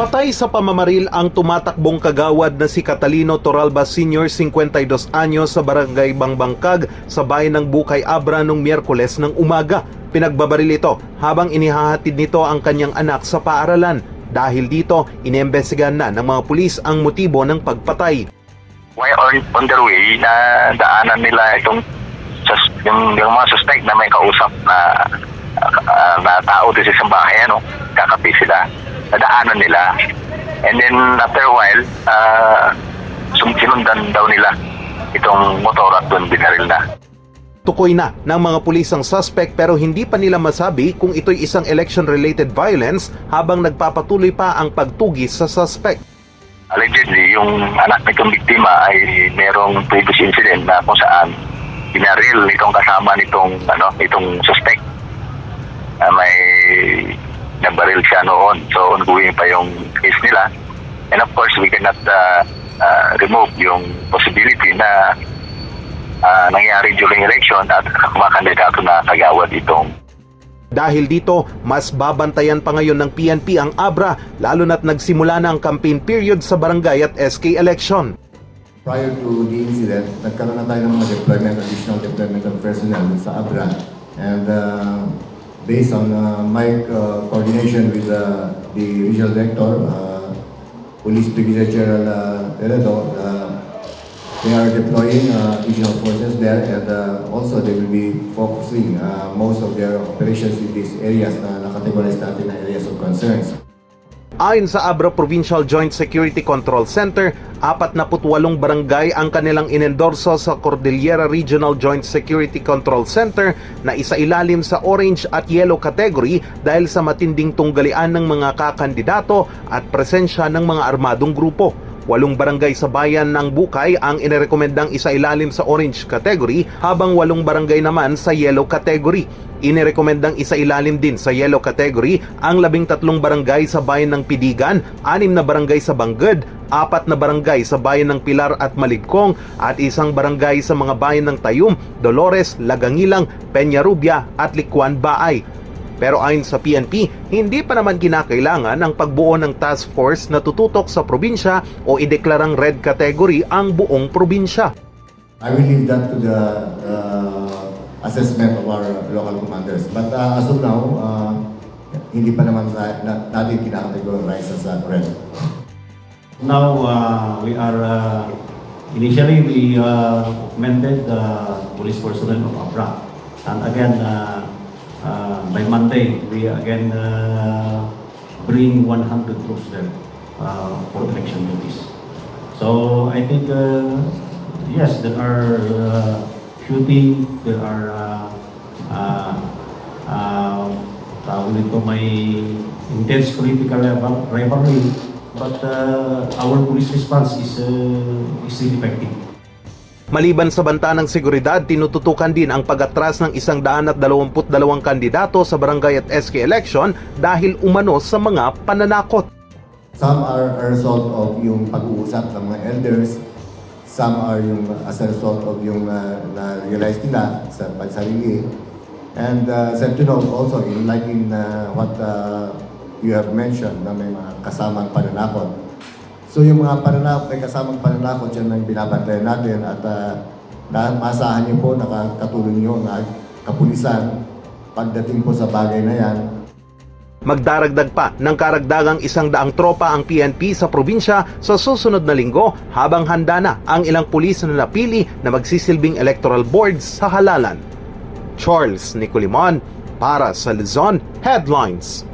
Patay sa pamamaril ang tumatakbong kagawad na si Catalino Toralba Sr. 52 anyos sa barangay Bangbangkag sa bayan ng Bukay Abra noong Miyerkules ng umaga. Pinagbabaril ito habang inihahatid nito ang kanyang anak sa paaralan. Dahil dito, inimbestigahan na ng mga pulis ang motibo ng pagpatay. While on, on their way, na daanan nila itong sus, yung, yung mga suspect na may kausap na, ah, na tao din sa bahay, ano, kakapi sila. Nadaanan nila. And then, after a while, uh, sinundan daw nila itong motor at doon binaril na. Tukoy na ng mga pulis ang suspect pero hindi pa nila masabi kung ito'y isang election-related violence habang nagpapatuloy pa ang pagtugis sa suspect. Allegedly, yung anak nitong biktima ay merong previous incident na kung saan binaril itong kasama nitong ano itong suspect na may nabaril siya noon. So ongoing pa yung case nila. And of course, we cannot uh, uh, remove yung possibility na uh, nangyari during election at kumakandidato na kagawad itong Dahil dito, mas babantayan pa ngayon ng PNP ang Abra lalo na't nagsimula na ang campaign period sa barangay at SK election. Prior to the incident, nagkaroon na tayo ng mga deployment, additional deployment of personnel sa Abra. And uh, based on uh, my uh, coordination with uh, the regional director, uh, Police Brigadier General uh, Teredo, uh, they are deploying uh, regional forces there and uh, also they will be focusing uh, most of their operations in these areas na nakategorize natin na areas of concerns. Ayon sa Abra Provincial Joint Security Control Center, 48 barangay ang kanilang inendorso sa Cordillera Regional Joint Security Control Center na isa ilalim sa orange at yellow category dahil sa matinding tunggalian ng mga kakandidato at presensya ng mga armadong grupo. Walong barangay sa bayan ng Bukay ang inirekomendang isa ilalim sa orange category habang walong barangay naman sa yellow category. Inirekomendang isa ilalim din sa yellow category ang labing tatlong barangay sa bayan ng Pidigan, anim na barangay sa Bangged, apat na barangay sa bayan ng Pilar at Maligkong at isang barangay sa mga bayan ng Tayum, Dolores, Lagangilang, Peñarubia at Likwan Baay. Pero ayon sa PNP, hindi pa naman kinakailangan ang pagbuo ng task force na tututok sa probinsya o ideklarang red category ang buong probinsya. I will leave that to the uh, assessment of our local commanders. But uh, as of now, uh, hindi pa naman na, na, natin kinakategorize as a red. Now, uh, we are, uh, initially, we uh, augmented the police personnel of Abra. And again, uh, uh, by Monday, we again uh, bring 100 troops there uh, for election duties. So I think, uh, yes, there are uh, shooting, there are uh, uh, uh, tawag nito may intense political rivalry, but uh, our police response is, uh, is effective. Maliban sa banta ng seguridad, tinututukan din ang pag-atras ng isang daan at dalawamput dalawang kandidato sa barangay at SK election dahil umano sa mga pananakot. Some are a result of yung pag-uusap ng mga elders. Some are yung as a result of yung uh, na-realize nila sa pagsarili. And uh, sad to note also, in, like in uh, what uh, you have mentioned na may mga kasamang pananakot. So yung mga pananakot, may kasamang pananakot, yan ang binabantayan natin at uh, na maasahan niyo po, nakakatulong niyo na kapulisan pagdating po sa bagay na yan, Magdaragdag pa ng karagdagang isang daang tropa ang PNP sa probinsya sa susunod na linggo habang handa na ang ilang pulis na napili na magsisilbing electoral boards sa halalan. Charles Nicolimon para sa Luzon Headlines.